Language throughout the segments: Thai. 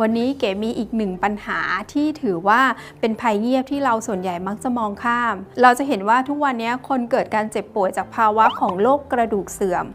วันนี้เก๋มีอีกหนึ่งปัญหาที่ถือว่าเป็นภัยเงียบที่เราส่วนใหญ่มักจะมองข้าม เราจะเห็นว่าทุกวันนี้คนเกิดการเจ็บป่วยจากภาวะของโรคกระดูกเสื่อม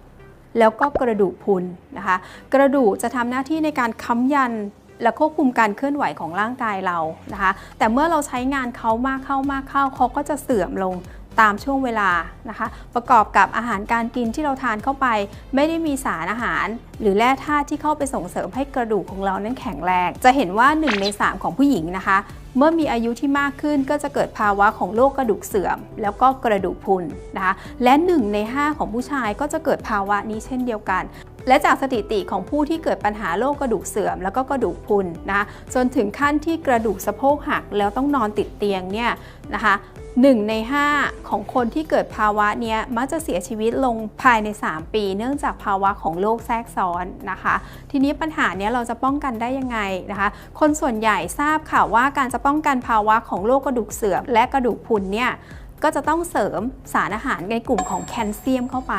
แล้วก็กระดูกพุนนะคะ กระดูกจะทำหน้าที่ในการค้ำยันและควบคุมการเคลื่อนไหวของร่างกายเรานะคะ แต่เมื่อเราใช้งานเขามากเข้ามากเข้าเขาก็จะเสื่อมลง ตามช่วงเวลานะคะ ประกอบกับอาหารการกินที่เราทานเข้าไป ไม่ได้มีสารอาหาร หรือแร่ธาตุที่เข้าไปส่งเสริมให้กระดูกของเรานั้นแข็งแรง จะเห็นว่า 1 ใน 3 ของผู้หญิงนะคะ เมื่อมีอายุที่มากขึ้นก็จะเกิดภาวะของโรคกระดูกเสื่อม แล้วก็กระดูกพุนนะคะ และ 1 ใน 5 ของผู้ชายก็จะเกิดภาวะนี้เช่นเดียวกัน และจากสถิติของผู้ที่เกิดปัญหาโรคกระดูกเสื่อม แล้วก็กระดูกพุนนะจนถึงขั้นที่กระดูกสะโพกหักแล้วต้องนอนติดเตียงเนี่ยนะคะ1ใน 5 ของคนที่เกิดภาวะนี้มักจะเสียชีวิตลงภายใน 3 ปี เนื่องจากภาวะของโรคแทรกซ้อนนะคะ ทีนี้ปัญหาเนี้ยเราจะป้องกันได้ยังไงนะคะ คนส่วนใหญ่ทราบค่ะว่าการจะป้องกันภาวะของโรคกระดูกเสื่อมและกระดูกพรุนเนี่ยก็จะต้องเสริมสารอาหารในกลุ่มของแคลเซียมเข้าไป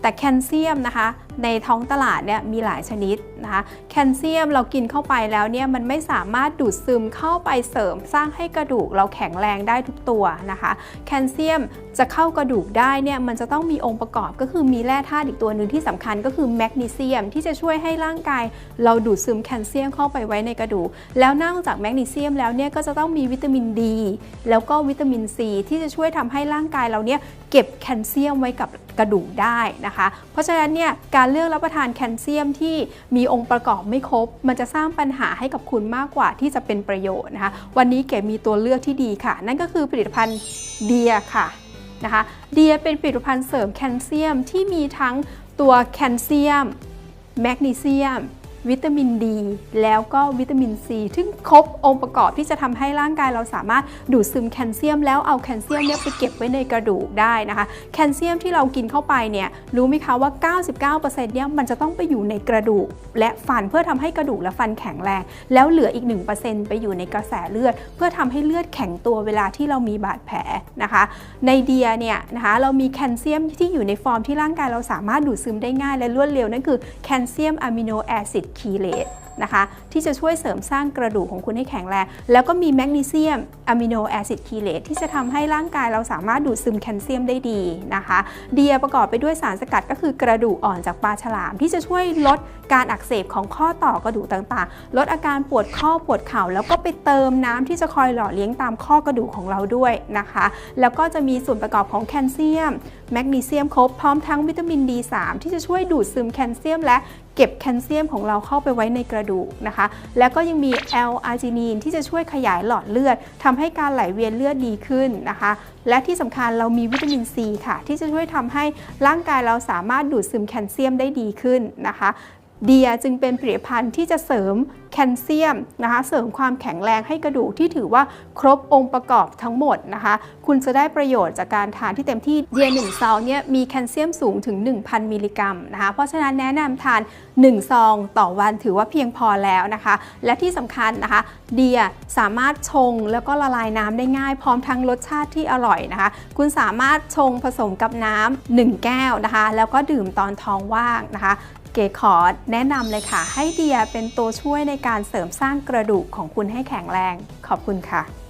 แต่แคลเซียมนะคะ ในท้องตลาดเนี่ยมีหลายชนิดนะคะแคลเซียมเรากินเข้าไปแล้วเนี่ยมันไม่สามารถดูดซึมเข้าไปเสริมสร้างให้กระดูกเราแข็งแรงได้ทุกตัวนะคะ แคลเซียมจะเข้ากระดูกได้เนี่ยมันจะต้องมีองค์ประกอบก็คือมีแร่ธาตุอีกตัวหนึ่งที่สำคัญก็คือแมกนีเซียมที่จะช่วยให้ร่างกาย เราดูดซึมแคลเซียมเข้าไปไว้ในกระดูก แล้วนอกจากแมกนีเซียมแล้วเนี่ยก็จะต้องมีวิตามินดี แล้วก็วิตามินซีที่จะช่วยทำให้ร่างกายเราเนี่ยเก็บแคลเซียมไว้กับกระดูกได้นะคะ เพราะฉะนั้นเนี่ยการการเลือกรับประทานแคลเซียมที่มีองค์ประกอบไม่ครบ มันจะสร้างปัญหาให้กับคุณมากกว่าที่จะเป็นประโยชน์นะคะ วันนี้เก๋มีตัวเลือกที่ดีค่ะ นั่นก็คือผลิตภัณฑ์เดียค่ะนะคะ เดียเป็นผลิตภัณฑ์เสริมแคลเซียมที่มีทั้งตัวแคลเซียม แมกนีเซียม วิตามินดี แล้วก็วิตามินซีซึ่งครบองค์ประกอบที่จะทำให้ร่างกายเราสามารถดูดซึมแคลเซียม แล้วเอาแคลเซียมเนี่ยไปเก็บไว้ในกระดูกได้นะคะ แคลเซียมที่เรากินเข้าไปเนี่ยรู้ไหมคะว่า 99%เนี่ยมันจะต้องไปอยู่ในกระดูก และฟันเพื่อทำให้กระดูกและฟันแข็งแรง แล้วเหลืออีก 1%ไปอยู่ในกระแสเลือด เพื่อทำให้เลือดแข็งตัวเวลาที่เรามีบาดแผลนะคะ ในเดียเนี่ยนะคะเรามีแคลเซียมที่อยู่ในฟอร์มที่ร่างกายเราสามารถดูดซึมได้ง่ายและรวดเร็วนั่นคือแคลเซียมอะมิโนแอซิดคีเลตนะคะที่จะช่วยเสริมสร้างกระดูกของคุณให้แข็งแรง แล้วก็มีแมกนีเซียมอะมิโนแอซิดคีเลตที่จะทำให้ร่างกายเราสามารถดูดซึมแคลเซียมได้ดีนะคะเดียประกอบไปด้วยสารสกัดก็คือกระดูกอ่อนจากปลาฉลาม ที่จะช่วยลดการอักเสบของข้อต่อกระดูกต่างๆ ลดอาการปวดข้อปวดเข่า แล้วก็ไปเติมน้ำที่จะคอยหล่อเลี้ยงตามข้อกระดูกของเราด้วยนะคะ แล้วก็จะมีส่วนประกอบของแคลเซียมแมกนีเซียมครบพร้อมทั้งวิตามิน D3 ที่จะช่วยดูดซึมแคลเซียมและ เก็บแคลเซียมของเราเข้าไปไว้ในกระดูกนะคะ แล้วก็ยังมี L- อาร์จินีนที่จะช่วยขยายหลอดเลือดทำให้การไหลเวียนเลือดดีขึ้นนะคะ และที่สำคัญเรามีวิตามินซีค่ะ ที่จะช่วยทำให้ร่างกายเราสามารถดูดซึมแคลเซียมได้ดีขึ้นนะคะ เดียจึงเป็นผลิตภัณฑ์ที่จะเสริมแคลเซียมนะคะ เสริมความแข็งแรงให้กระดูกที่ถือว่าครบองค์ประกอบทั้งหมดนะคะ คุณจะได้ประโยชน์จากการทานที่เต็มที่เดีย1ซองเนี่ยมีแคลเซียมสูงถึง 1,000 มิลลิกรัมนะคะ เพราะฉะนั้นแนะนำทาน 1 ซองต่อวันถือว่าเพียงพอแล้วนะคะ และที่สำคัญนะคะ เดียสามารถชงแล้วก็ละลายน้ำได้ง่าย พร้อมทั้งรสชาติที่อร่อยนะคะ คุณสามารถชงผสมกับน้ำ1แก้วนะคะ แล้วก็ดื่มตอนท้องว่างนะคะ เก๋ขอแนะนำเลยค่ะ ให้เดียเป็นตัวช่วยในการเสริมสร้างกระดูกของคุณให้แข็งแรง ขอบคุณค่ะ